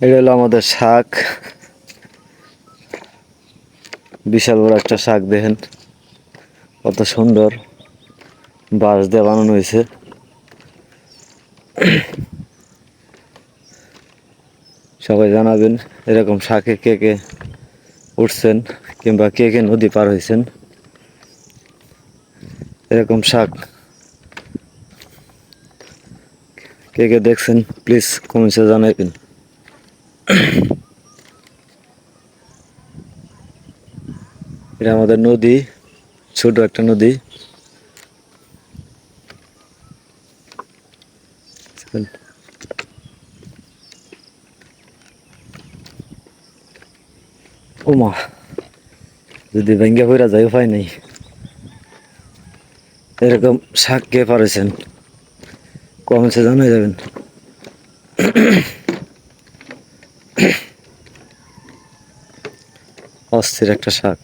এটা হলো আমাদের শাক। বিশাল বড় একটা শাক, দেখেন। কত সুন্দর। বাঁশ দিয়ে বানানো হয়েছে। সবাই জানাবেন এরকম শাকে কে কে উঠছেন কিংবা কে কে নদী পার হয়েছেন। এরকম শাক কে কে দেখছেন প্লিজ কমেন্টসে জানাবেন। এটা আমাদের নদী, ছোট একটা নদী। ওমা যদি ভেঙ্গে পড়া যায়, উপায় নেই। এরকম শাক কে পারেছেন? কমেন্টসে জানাই যাবেন। অস্থির একটা শাক।